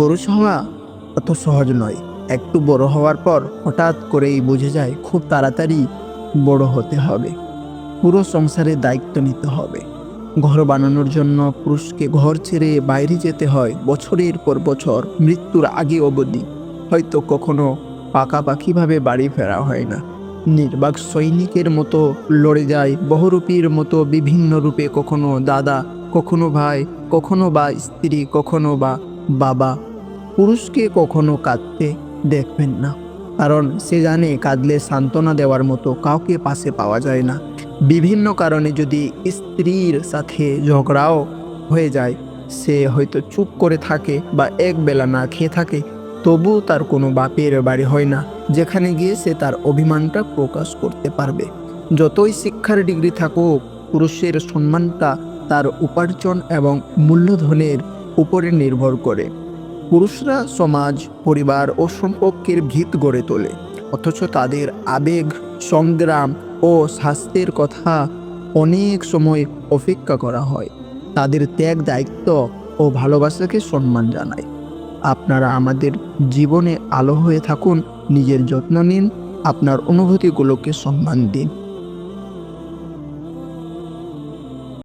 পুরুষ হওয়া অত সহজ নয়। একটু বড় হওয়ার পর হঠাৎ করেই বুঝে যায় খুব তাড়াতাড়ি বড় হতে হবে। পুরো সংসারের দায়িত্ব নিতে হবে। ঘর বানানোর জন্য পুরুষকে ঘর ছেড়ে বাইরে যেতে হয় বছরের পর বছর, মৃত্যুর আগে অবধি। হয়তো কখনো পাকাপাকিভাবে বাড়ি ফেরা হয় না। নির্বাক সৈনিকের মতো লড়ে যায় বহুরূপীর মতো বিভিন্ন রূপে কখনো দাদা, কখনো ভাই, কখনো বা স্ত্রী, কখনো বা বাবা। পুরুষকে কখনো কাঁদতে দেখবেন না। কারণ সে জানে কাঁদলে সান্ত্বনা দেওয়ার মতো কাউকে পাশে পাওয়া যায় না। বিভিন্ন কারণে যদি স্ত্রীর সাথে ঝগড়াও হয়ে যায়, সে হয়তো চুপ করে থাকে বা এক বেলা না খেয়ে থাকে তবু তার কোনো বাপের বাড়ি হয় না, যেখানে গিয়ে সে তার অভিমানটা প্রকাশ করতে পারবে। যতই শিক্ষার ডিগ্রি থাকুক, পুরুষের সম্মানটা তার উপার্জন এবং মূল্যধনের উপরে নির্ভর করে। পুরুষরা সমাজ, পরিবার ও সম্পর্কের ভিত গড়ে তোলে। অথচ তাদের আবেগ, সংগ্রাম ও স্বাস্থ্যের কথা অনেক সময় অপেক্ষা করা হয়। তাদের ত্যাগ, দায়িত্ব ও ভালোবাসাকে সম্মান জানায়। আপনারা আমাদের জীবনে আলো হয়ে থাকুন, নিজের যত্ন নিন, আপনার অনুভূতিগুলোকে সম্মান দিন।